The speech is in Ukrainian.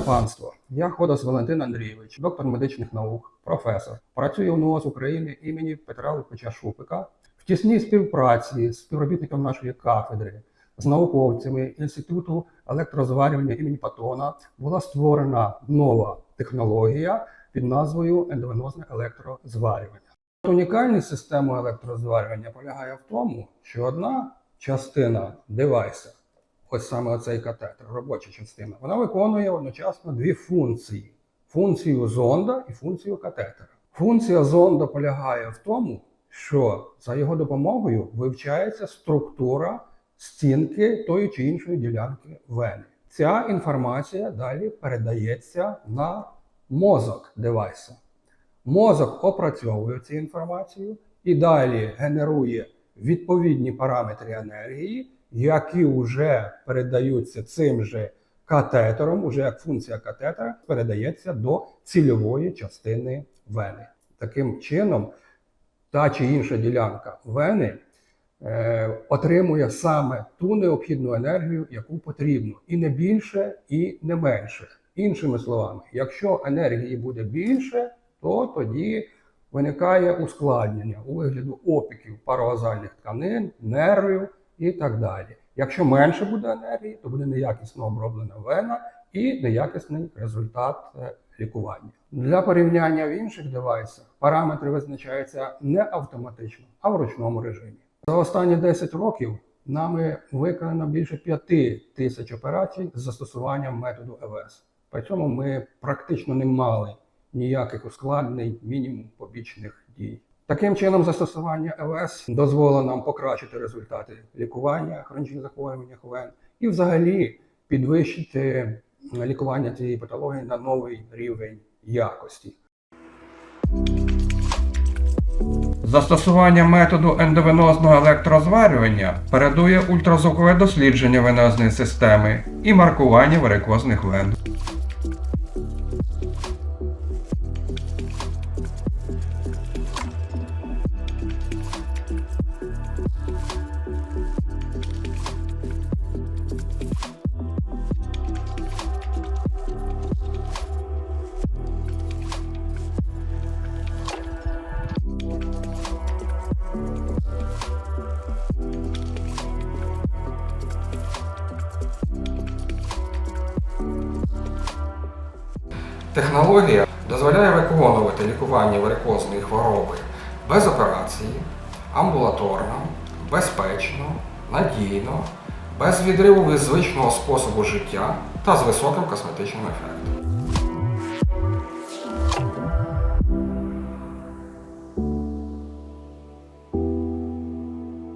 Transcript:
Шановне панство, я Ходос Валентин Андрійович, доктор медичних наук, професор. Працюю в НУОЗ України імені Петра Липича Шупика. В тісній співпраці з співробітником нашої кафедри, з науковцями Інституту електрозварювання імені Патона була створена нова технологія під назвою ендовенозне електрозварювання. Унікальність системи електрозварювання полягає в тому, що одна частина девайса, ось саме оцей катетер, робоча частина, вона виконує одночасно дві функції: функцію зонда і функцію катетера. Функція зонда полягає в тому, що за його допомогою вивчається структура стінки тої чи іншої ділянки вени. Ця інформація далі передається на мозок девайса. Мозок опрацьовує цю інформацію і далі генерує відповідні параметри енергії, які вже передаються цим же катетером, уже як функція катетера передається до цільової частини вени. Таким чином, та чи інша ділянка вени е, отримує саме ту необхідну енергію, яку потрібно, і не більше, і не менше. Іншими словами, якщо енергії буде більше, то тоді виникає ускладнення у вигляду опіків пароазальних тканин, нервів і так далі. Якщо менше буде енергії, то буде неякісно оброблена вена і неякісний результат е, лікування. Для порівняння в інших девайсах параметри визначаються не автоматично, а в ручному режимі. За останні 10 років нами виконано більше 5 тисяч операцій з застосуванням методу ЕВС. При цьому ми практично не мали ніяких ускладнень, мінімум побічних дій. Таким чином, застосування ЕВС дозволило нам покращити результати лікування хронічних захворювань вен і взагалі підвищити лікування цієї патології на новий рівень якості. Застосування методу ендовенозного електрозварювання передує ультразвукове дослідження венозної системи і маркування варикозних вен. Технологія дозволяє виконувати лікування варикозної хвороби без операції, амбулаторно, безпечно, надійно, без відриву від звичного способу життя та з високим косметичним ефектом.